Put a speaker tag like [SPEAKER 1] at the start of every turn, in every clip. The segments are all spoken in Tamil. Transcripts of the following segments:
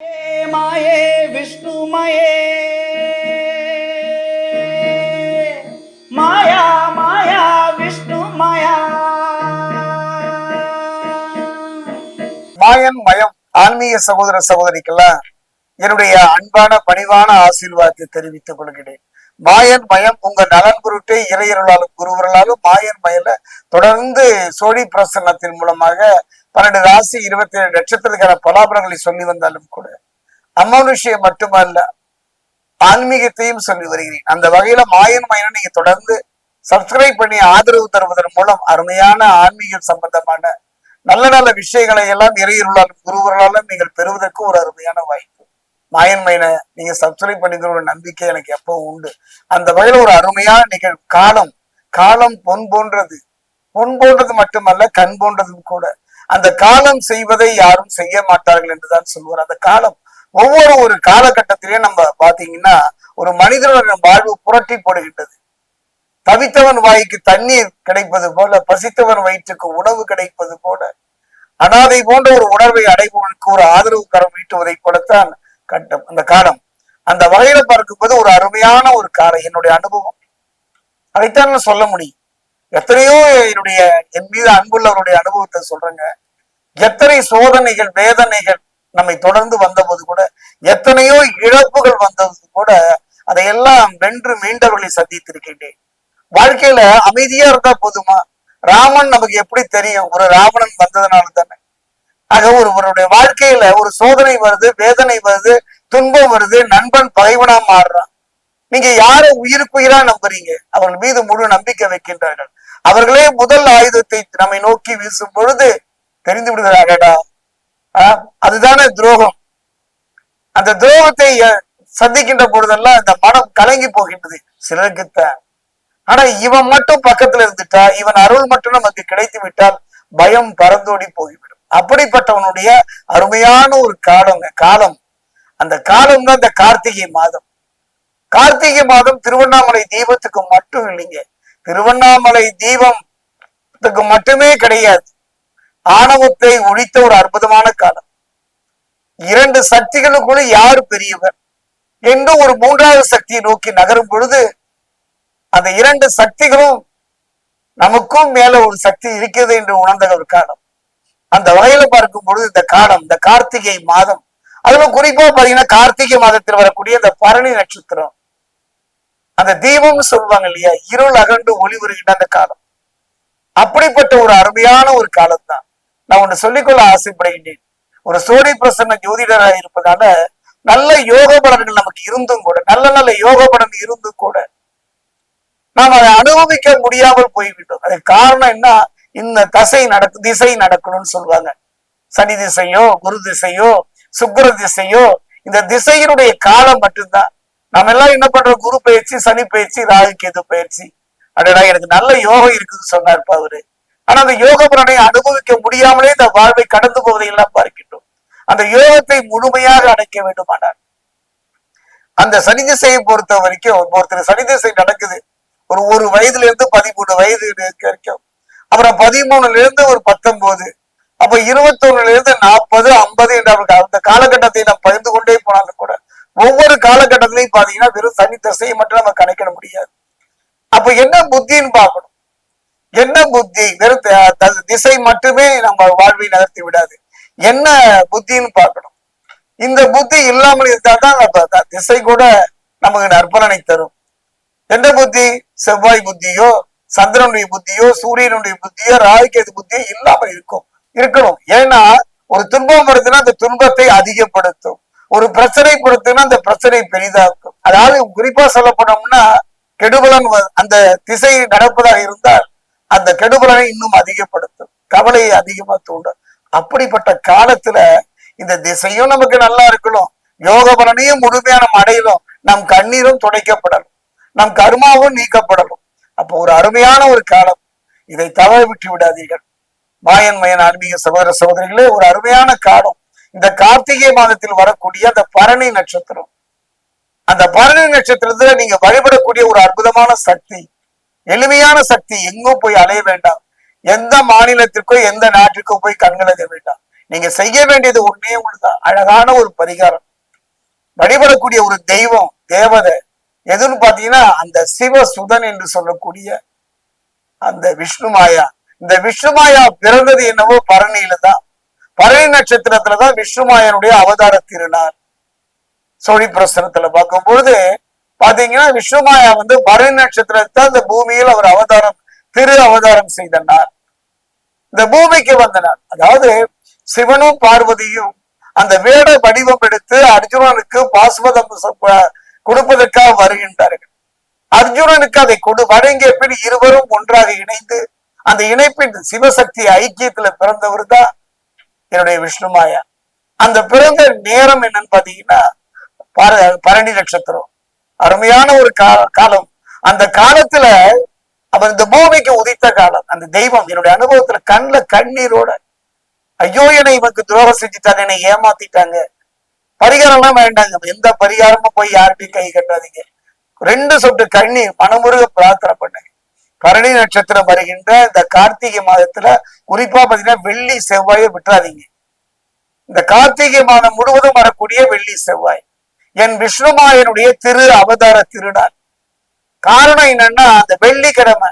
[SPEAKER 1] மாயே விஷ்ணுமயே மாயா. மாயா விஷ்ணு மாயா.
[SPEAKER 2] மாயன் மயம் ஆன்மீக சகோதர சகோதரிக்கெல்லாம் என்னுடைய அன்பான பணிவான ஆசீர்வாதத்தை தெரிவித்துக் கொள்கிறேன். மாயன் மயம் உங்க நலன் பொருட்டே இறையர்களாலும் குருவர்களாலும் மாயன் மயல தொடர்ந்து சோழி பிரசன்னத்தின் மூலமாக பன்னெண்டு ராசி இருபத்தி ஏழு நட்சத்திரத்துக்கான பலாபலங்களை சொல்லி வந்தாலும் கூட அமானுஷ்யம் மட்டுமல்ல ஆன்மீகத்தையும் சொல்லி வருகிறேன். அந்த வகையில மாயன் மயனை நீங்க தொடர்ந்து சப்ஸ்கிரைப் பண்ணி ஆதரவு தருவதன் மூலம் அருமையான ஆன்மீகம் சம்பந்தமான நல்ல நல்ல விஷயங்களை எல்லாம் இறையருளாலும் குருவர்களாலும் நீங்கள் பெறுவதற்கு ஒரு அருமையான வாய்ப்பு. மாயன் மயனை நீங்க சப்ஸ்கிரைப் பண்ணிக்கிற ஒரு நம்பிக்கை எனக்கு எப்பவும் உண்டு. அந்த வகையில ஒரு அருமையான நிகழ்வு காலம் காலம் பொன் போன்றது. பொன் போன்றது மட்டுமல்ல கண் போன்றதும் கூட. அந்த காலம் செய்வதை யாரும் செய்ய மாட்டார்கள் என்றுதான் சொல்வார் அந்த காலம் ஒவ்வொரு ஒரு காலகட்டத்திலேயே நம்ம பாத்தீங்கன்னா ஒரு மனிதனுடைய வாழ்வு புரட்டி போடுகின்றது. தவித்தவன் வாய்க்கு தண்ணீர் கிடைப்பது போல பசித்தவன் வயிற்றுக்கு உணவு கிடைப்பது போல அனாதை போன்ற ஒரு உணர்வை அடைபவனுக்கு ஒரு ஆதரவு கரம் ஈட்டுவதை போலத்தான் கட்டம் அந்த காலம். அந்த வகையில பார்க்கும்போது ஒரு அருமையான ஒரு காலம் என்னுடைய அனுபவம். அதைத்தான் நான் சொல்ல முடியும். எத்தனையோ என்னுடைய என் மீது அன்புள்ளவருடைய அனுபவத்தை சொல்றேங்க. எத்தனை சோதனைகள் வேதனைகள் நம்மை தொடர்ந்து வந்தபோது கூட எத்தனையோ இழப்புகள் வந்தது கூட அதையெல்லாம் வென்று மீண்டவர்களை சந்தித்திருக்கின்றேன். வாழ்க்கையில அமைதியா இருந்தா போதுமா? ராமன் நமக்கு எப்படி தெரியும்? ஒரு ராவணன் வந்ததுனால தானே. ஆக ஒருவருடைய வாழ்க்கையில ஒரு சோதனை வருது வேதனை வருது துன்பம் வருது நண்பன் பகைவனா மாறுறான். நீங்க யாரை உயிருக்குயிரா நம்புறீங்க? அவர்கள் மீது முழு நம்பிக்கை வைக்கின்றார்கள். அவர்களே முதல் ஆயுதத்தை நம்மை நோக்கி வீசும் பொழுது தெரிந்து விடுகிறார்களா ஆஹ் அதுதானே துரோகம். அந்த துரோகத்தை சந்திக்கின்ற பொழுதெல்லாம் இந்த மனம் கலங்கி போகின்றது சிலருக்குத்தான் ஆனா இவன் மட்டும் பக்கத்துல இருந்துட்டா இவன் அருள் மட்டும் நமக்கு கிடைத்து விட்டால் பயம் பறந்தோடி போய்விடும். அப்படிப்பட்டவனுடைய அருமையான ஒரு காலங்க காலம். அந்த காலம் தான் இந்த கார்த்திகை மாதம். கார்த்திகை மாதம் திருவண்ணாமலை தீபத்துக்கு மட்டும் இல்லைங்க. திருவண்ணாமலை தீபத்துக்கு மட்டுமே கிடையாது. ஆணவத்தை ஒழித்த ஒரு அற்புதமான காலம். இரண்டு சக்திகளுக்குள்ள யார் பெரியவர் என்று ஒரு மூன்றாவது சக்தியை நோக்கி நகரும் பொழுது அந்த இரண்டு சக்திகளும் நமக்கும் மேல ஒரு சக்தி இருக்கிறது என்று உணர்ந்த ஒரு காலம். அந்த வகையில பார்க்கும் பொழுது இந்த காலம் இந்த கார்த்திகை மாதம். அதுல குறிப்பா பாத்தீங்கன்னா கார்த்திகை மாதத்தில் வரக்கூடிய இந்த பரணி நட்சத்திரம். அந்த தீபம்னு சொல்லுவாங்க இல்லையா? இருள் அகண்டு ஒளி வருகின்ற அந்த காலம். அப்படிப்பட்ட ஒரு அருமையான ஒரு காலம் தான் நான் ஒன்று சொல்லிக்கொள்ள ஆசைப்படுகின்றேன். ஒரு சோடி பிரசன்ன ஜோதிடராக இருப்பதால நல்ல யோக பலன்கள் நமக்கு இருந்தும் கூட நல்ல நல்ல யோக பலன் இருந்தும் கூட நாம் அதை அனுபவிக்க முடியாமல் போய்விட்டோம். அதுக்கு காரணம் என்ன? இந்த தசை நடக்கு திசை நடக்கணும்னு சொல்லுவாங்க. சனி திசையோ குரு திசையோ சுக்கர திசையோ இந்த திசையினுடைய காலம் மட்டும்தான். நம்ம எல்லாம் என்ன பண்றோம் குரு பயிற்சி சனி பயிற்சி ராகு கேது பயிற்சி. அடடா எனக்கு நல்ல யோகம் இருக்குன்னு சொன்னார் அவரு. ஆனா அந்த யோக பலனை அனுபவிக்க முடியாமலே இந்த வாழ்வை கடந்து போவதை எல்லாம் பார்க்கின்றோம். அந்த யோகத்தை முழுமையாக அடைக்க வேண்டுமானார் அந்த சனி திசையை பொறுத்த வரைக்கும் ஒருத்தர் சனி திசை நடக்குது. ஒரு ஒரு வயதுல இருந்து பதிமூணு வயது வரைக்கும். அப்புறம் பதிமூணுல இருந்து ஒரு பத்தொன்பது அப்ப இருபத்தொன்னுல இருந்து நாற்பது ஐம்பது என்ற அவருக்கு அந்த காலகட்டத்தை நாம் பகிர்ந்து கொண்டே போனாலும் கூட ஒவ்வொரு காலகட்டத்திலையும் பாத்தீங்கன்னா வெறும் சனி திசையை மட்டும் நம்ம கணக்கிட முடியாது. அப்ப என்ன புத்தின்னு பார்க்கணும். என்ன புத்தி? வெறும் த- திசை மட்டுமே நம்ம வாழ்வை நகர்த்தி விடாது. என்ன புத்தின்னு பார்க்கணும். இந்த புத்தி இல்லாமல் இருந்தா தான் அப்ப திசை கூட நமக்கு நற்பலனை தரும். எந்த புத்தி? செவ்வாய் புத்தியோ சந்திரனுடைய புத்தியோ சூரியனுடைய புத்தியோ ராகுகேது புத்தியோ இல்லாமல் இருக்கும். இருக்கணும். ஏன்னா ஒரு துன்பம் வருதுன்னா அந்த துன்பத்தை அதிகப்படுத்தும். ஒரு பிரச்சனை கொடுத்துன்னா அந்த பிரச்சனை பெரிதாக்கும். அதாவது குறிப்பா சொல்ல போனோம்னா கெடுபலன் அந்த திசை நடப்பதாக இருந்தால் அந்த கெடுபலனை இன்னும் அதிகப்படுத்தும். கவலையை அதிகமா தூண்டும். அப்படிப்பட்ட காலத்துல இந்த திசையும் நமக்கு நல்லா இருக்கணும். யோக பலனையும் முழுமையான நம்ம அடையணும். நம் கண்ணீரும் துடைக்கப்படணும். நம் கர்மாவும் நீக்கப்படணும். அப்போ ஒரு அருமையான ஒரு காலம். இதை தவற விட்டு விடாதீர்கள். மாயன் மயன் ஆன்மீக சகோதர சகோதரிகளே ஒரு அருமையான காலம். இந்த கார்த்திகை மாதத்தில் வரக்கூடிய அந்த பரணி நட்சத்திரம். அந்த பரணி நட்சத்திரத்துல நீங்க வழிபடக்கூடிய ஒரு அற்புதமான சக்தி எளிமையான சக்தி எங்கும் போய் அலைய வேண்டாம். எந்த மாநிலத்திற்கோ எந்த நாட்டிற்கோ போய் கண்களக வேண்டாம். நீங்க செய்ய வேண்டியது ஒண்ணே ஒண்ணுதான் அழகான ஒரு பரிகாரம். வழிபடக்கூடிய ஒரு தெய்வம் தேவதை எதுன்னு பாத்தீங்கன்னா அந்த சிவசுதன் என்று சொல்லக்கூடிய அந்த விஷ்ணுமாயா. இந்த விஷ்ணுமாயா பிறந்தது என்னவோ பரணியில தான் பரணி நட்சத்திரத்துலதான் விஷ்ணுமாயனுடைய அவதார திருநாள் சோழி பிரசனத்துல பார்க்கும் பொழுது பாத்தீங்கன்னா விஷ்ணுமாயா வந்து பரணி நட்சத்திரத்தை அந்த பூமியில் அவர் அவதாரம் திரு அவதாரம் செய்தனார் இந்த பூமிக்கு வந்தனர் அதாவது சிவனும் பார்வதியும் அந்த வேட வடிவம் எடுத்து அர்ஜுனனுக்கு பாஸ்வதம் கொடுப்பதற்காக வருகின்றார்கள். அர்ஜுனனுக்கு அதை கொடு வழங்கிய பின் இருவரும் ஒன்றாக இணைந்து அந்த இணைப்பின் சிவசக்தி ஐக்கியத்துல பிறந்தவர் தான் என்னுடைய விஷ்ணுமாயா. அந்த பிறந்த நேரம் என்னன்னு பாத்தீங்கன்னா பர- பரணி நட்சத்திரம். அருமையான ஒரு காலம். அந்த காலத்துல அவர் இந்த பூமிக்கு உதித்த காலம். அந்த தெய்வம் என்னுடைய அனுபவத்துல கண்ணுல கண்ணீரோட ஐயோ என்னை இவனுக்கு துரோகம் செஞ்சுட்டாங்க என்னை ஏமாத்திட்டாங்க. பரிகாரம்லாம் வேண்டாங்க. எந்த பரிகாரமும் போய் யார்கிட்டையும் கை கட்டாதீங்க. ரெண்டு சொட்டு கண்ணீர் மனமுருக பிரார்த்தனை பண்ணுங்க. பரணி நட்சத்திரம் வருகின்ற இந்த கார்த்திகை மாதத்துல குறிப்பா பாத்தீங்கன்னா வெள்ளி செவ்வாயை விட்டுறாதீங்க. இந்த கார்த்திகை மாதம் முழுவதும் வரக்கூடிய வெள்ளி செவ்வாய். என் விஷ்ணுமாயனுடைய திரு அவதார திருநாள். காரணம் என்னன்னா அந்த வெள்ளிக்கிழமை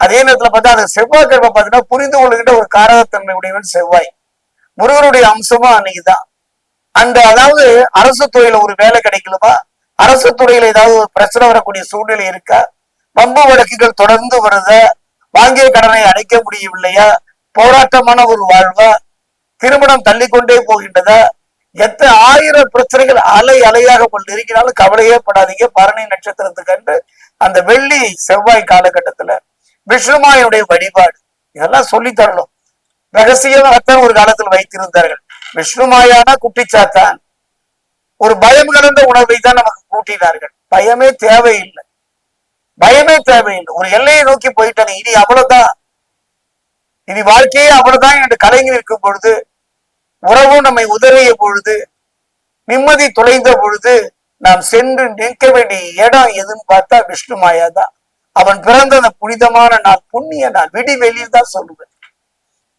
[SPEAKER 2] அதே நேரத்துல பார்த்தா அந்த செவ்வாய்க்கிழமை பார்த்தீங்கன்னா புரிந்து கொள்கின்ற ஒரு காரகத்தன்மை உடையவன் செவ்வாய். முருகனுடைய அம்சமும் அன்னைக்குதான். அந்த அதாவது அரசு துறையில ஒரு வேலை கிடைக்கலுமா அரசு துறையில ஏதாவது ஒரு பிரச்சனை வரக்கூடிய சூழ்நிலை இருக்கா? பம்பு வழக்குகள் தொடர்ந்து வருத வாங்கிய கடனை அடைக்க முடியவில்லையா? போராட்டமான ஒரு வாழ்வா? திருமணம் தள்ளிக்கொண்டே போகின்றதா? எத்த ஆயிரம் பிரச்சனைகள் அலை அலையாக கொண்டு நெருங்கினாலும் கவலையே படாதீங்க. பரணி நட்சத்திரத்துக்கு அந்த வெள்ளி செவ்வாய் காலகட்டத்துல விஷ்ணுமாயனுடைய வழிபாடு இதெல்லாம் சொல்லி தரணும். ரகசியமாகத்தான் ஒரு காலத்தில் வைத்திருந்தார்கள். விஷ்ணுமாயானா குட்டிச்சாத்தான். ஒரு பயம் கலந்த உணர்வை தான் நமக்கு கூட்டினார்கள். பயமே தேவையில்லை. பயமே தேவையில்லை. ஒரு எல்லையை நோக்கி போயிட்டாங்க இனி அவ்வளவுதான். இனி வாழ்க்கையே அவ்வளவுதான் என்று கலைஞர் இருக்கும் பொழுது உறவும் நம்மை உதறிய பொழுது நிம்மதி தொலைந்த பொழுது நாம் சென்று நிற்க வேண்டிய இடம் எதுன்னு பார்த்தா விஷ்ணு மாயா தான். அவன் பிறந்த அந்த புனிதமான நாள் புண்ணிய நாள் விடி வெளியில் தான் சொல்லுவேன்.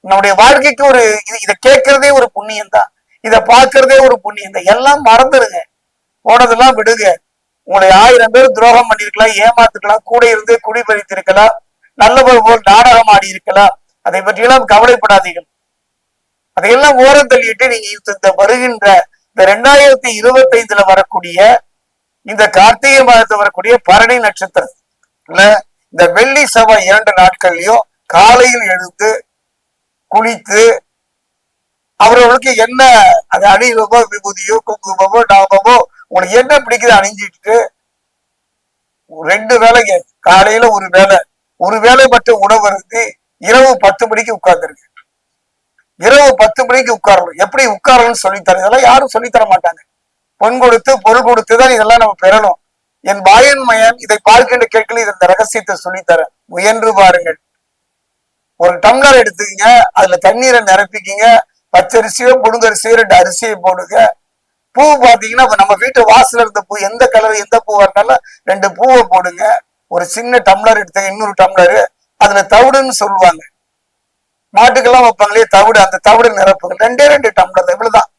[SPEAKER 2] நம்முடைய வாழ்க்கைக்கு ஒரு இது இதை கேட்கறதே ஒரு புண்ணியம் தான் இதை பார்க்கறதே ஒரு புண்ணியம் தான் எல்லாம் மறந்துடுங்க போனதெல்லாம் விடுங்க. உங்களை ஆயிரம் பேர் துரோகம் பண்ணிருக்கலாம் ஏமாத்துக்கலாம் கூட இருந்து குடி பறித்திருக்கலாம் நல்லவர் போல் நாடகம் ஆடி இருக்கலாம். அதை பற்றியெல்லாம் கவலைப்படாதீர்கள். அதையெல்லாம் ஓரம் தள்ளிட்டு நீங்க இந்த- வருகின்ற இந்த ரெண்டாயிரத்தி இருபத்தி ஐந்துல வரக்கூடிய இந்த கார்த்திகை மாதத்துல வரக்கூடிய பரணி நட்சத்திரம். இந்த வெள்ளி செவ்வாய் இரண்டு நாட்கள்லயும் காலையில் எழுந்து குளித்து அவர்களுக்கு என்ன அது அணிவமோ விபூதியோ குங்குமமோ நாமமோ உனக்கு என்ன பிடிக்குது அணிஞ்சிட்டு ரெண்டு வேலைங்க காலையில ஒரு வேலை ஒரு வேலை மட்டும் உணவு இருந்து இரவு பத்து மணிக்கு உட்கார்ந்துருக்கு. இரவு பத்து மணிக்கு உட்காரணும். எப்படி உட்காரணும்னு சொல்லித்தர இதெல்லாம் யாரும் சொல்லித்தர மாட்டாங்க. பொன் கொடுத்து பொருள் கொடுத்து தான் இதெல்லாம் நம்ம பெறணும். என் பாயன் மயன் இதை பார்க்கின்ற கேட்கல இந்த ரகசியத்தை சொல்லித்தரேன் முயன்று பாருங்கள். ஒரு டம்ளர் எடுத்துக்கங்க அதுல தண்ணீரை நிரப்பிக்கிங்க பச்சரிசியோ புழுங்கரிசியோ ரெண்டு அரிசியை போடுங்க பூ பாத்தீங்கன்னா நம்ம வீட்டு வாசல்ல இருந்த பூ எந்த கலர் எந்த பூவா இருந்தாலும் ரெண்டு பூவை போடுங்க. ஒரு சின்ன டம்ளர் எடுத்து இன்னொரு டம்ளரு அதுல தவிடுன்னு சொல்லுவாங்க. மாட்டுக்கெல்லாம் வைப்பாங்களே தவிடு அந்த தவிடு நிரப்புங்க. ரெண்டே ரெண்டு டம்ளர் இவ்வளவுதான்.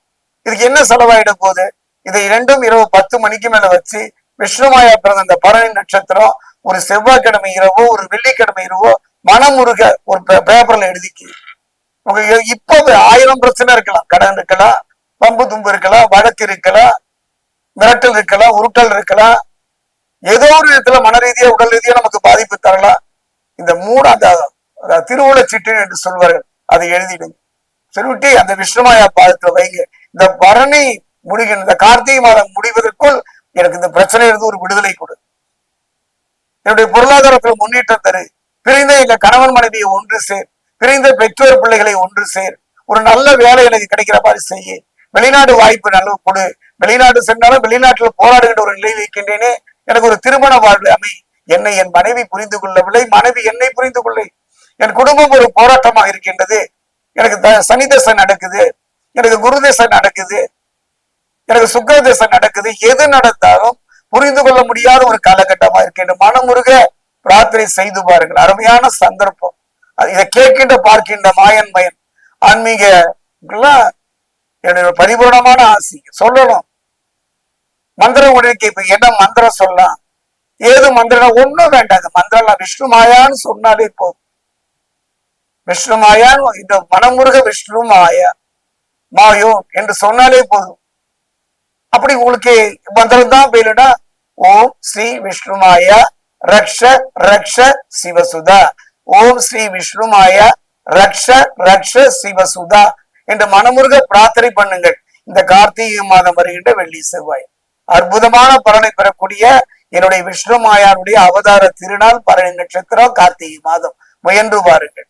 [SPEAKER 2] இதுக்கு என்ன செலவாயிட போகுது? இதை இரண்டும் இரவு பத்து மணிக்கு மேல வச்சு விஷ்ணுமாயா பிறந்த அந்த பரணி நட்சத்திரம் ஒரு செவ்வாய்க்கிழமை இரவோ ஒரு வெள்ளிக்கிழமை இரவோ மனமுருக ஒரு பேப்பர்ல எழுதிக்கு. உங்க இப்போ ஆயிரம் பிரச்சனை இருக்கலாம் கடன் இருக்கலாம். பம்பு தும்பு இருக்கலாம் வழக்கு இருக்கலாம் மிரட்டல் இருக்கலாம் உருட்டல் இருக்கலாம் ஏதோ ஒரு விதத்துல மன ரீதியா உடல் ரீதியா நமக்கு பாதிப்பு தரலாம் இந்த மூணு அந்த அந்த திருவுளச்சீட்டு என்று சொல்வார்கள் அதை எழுதிடுங்க. சொல்லிவிட்டு அந்த விஷ்ணுமாயா பாதத்துல வைங்க. இந்த பரணி முடிகிற இந்த கார்த்திகை மாதம் முடிவதற்குள் எனக்கு இந்த பிரச்சனை இருந்து ஒரு விடுதலை கொடு. என்னுடைய பொருளாதாரத்துல முன்னேற்றம் தரு. பிரிந்த எங்க கணவன் மனைவியை ஒன்று சேர். பிரிந்த பெற்றோர் பிள்ளைகளை ஒன்று சேர். ஒரு நல்ல வேலை எனக்கு கிடைக்கிற மாதிரி செய்ய. வெளிநாடு வாய்ப்பு நல்ல கொடு. வெளிநாடு சென்றாலும் வெளிநாட்டில் போராடுகின்ற ஒரு நிலையில் இருக்கின்றேனே எனக்கு ஒரு திருமண வாழ்வு அமை. என்னை என் மனைவி புரிந்து கொள்ளவில்லை மனைவி என்னை புரிந்து கொள்ளை என் குடும்பம் ஒரு போராட்டமாக இருக்கின்றது. எனக்கு த- சனி தசை நடக்குது. எனக்கு குரு தசை நடக்குது. எனக்கு சுக்கர தசை நடக்குது. எது நடந்தாலும் புரிந்து கொள்ள முடியாத ஒரு காலகட்டமா இருக்கின்ற மனமுருக பிரார்த்தனை செய்து பாருங்கள். அருமையான சந்தர்ப்பம். இதை கேட்கின்ற பார்க்கின்ற மாயன் மயன் ஆன்மீக என்னுடைய பரிபூர்ணமான ஆசை. சொல்லணும். மந்திரம் உடனே இப்ப என்ன மந்திரம் சொல்லலாம் ஏது மந்திரம் ஒண்ணும் வேண்டாங்க. மந்திரம் விஷ்ணு மாயான்னு சொன்னாலே போதும். விஷ்ணு மாயான்னு இந்த மனமுருக விஷ்ணு மாயா மாயோ என்று சொன்னாலே போதும். அப்படி உங்களுக்கு மந்திரம் தான் வேணும்னா ஓம் ஸ்ரீ விஷ்ணு மாயா ரக்ஷ ரக்ஷ சிவசுதா. ஓம் ஸ்ரீ விஷ்ணு மாயா ரக்ஷ ரக்ஷ சிவசுதா. என்று மனமுருக பிரார்த்தனை பண்ணுங்கள். இந்த கார்த்திகை மாதம் வருகின்ற வெள்ளி செவ்வாய். அற்புதமான பலனை பெறக்கூடிய என்னுடைய விஷ்ணு மாயாருடைய அவதார திருநாள் பரணி நட்சத்திரம் கார்த்திகை மாதம். முயன்று பாருங்கள்.